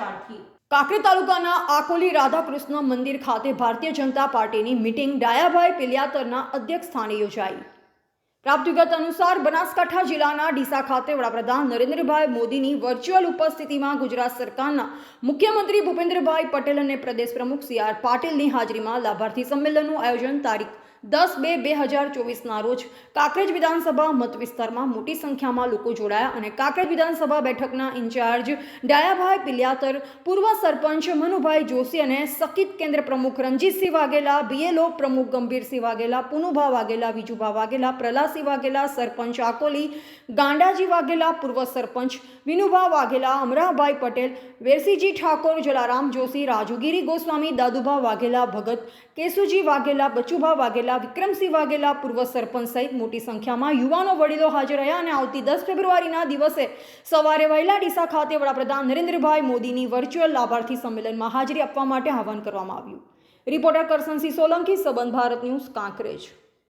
રાખી કાંકરી તાલુકાના આકોલી રાધાકૃષ્ણ મંદિર ખાતે ભારતીય જનતા પાર્ટીની મિટિંગ ડાયાભાઈ પિલિયાતરના અધ્યક્ષ સ્થાને યોજાઈ. પ્રાપ્ત વિગત અનુસાર બનાસકાંઠા જિલ્લાના ડીસા ખાતે વડાપ્રધાન નરેન્દ્રભાઈ મોદીની વર્ચ્યુઅલ ઉપસ્થિતિમાં ગુજરાત સરકારના મુખ્યમંત્રી ભૂપેન્દ્રભાઈ પટેલ અને પ્રદેશ પ્રમુખ સી આર પાટીલની હાજરીમાં લાભાર્થી સંમેલનનું આયોજન તારીખ દસ બે બે હજાર ચોવીસના રોજ કાંકરેજ વિધાનસભા મત વિસ્તારમાં મોટી સંખ્યામાં લોકો જોડાયા અને કાંકરેજ વિધાનસભા બેઠકના ઇન્ચાર્જ ડાયાભાઈ પિલિયાતર, પૂર્વ સરપંચ મનુભાઈ જોશી અને સકિત કેન્દ્ર પ્રમુખ રણજીતસિંહ વાઘેલા, બીએલઓ પ્રમુખ ગંભીરસિંહ વાઘેલા, પુનુભા વાઘેલા, વિજુભા વાઘેલા, પ્રહલાદસિંહ વાઘેલા, સરપંચ આકોલી, ગાંડાજી વાઘેલા, પૂર્વ સરપંચ વિનુભા વાઘેલા, અમરાભાઈ પટેલ વેરસીજી ઠાકોર, જલારામ જોશી, રાજુગીરી ગોસ્વામી, દાદુભા વાઘેલા, ભગત કેશુજી વાઘેલા, બચુભા વાઘેલા વિક્રમસિંહ વાઘેલા પૂર્વ સરપંચ સહિત મોટી સંખ્યામાં યુવાનો વડીલો હાજર રહ્યા અને આવતી દસ ફેબ્રુઆરીના દિવસે સવારે વહેલા ડીસા ખાતે વડાપ્રધાન નરેન્દ્રભાઈ મોદીની વર્ચ્યુઅલ લાભાર્થી સંમેલનમાં હાજરી આપવા માટે આહવાન કરવામાં આવ્યું. રિપોર્ટર કરસનસિંહ સોલંકી, સંબંધ ભારત ન્યૂઝ, કાંકરેજ.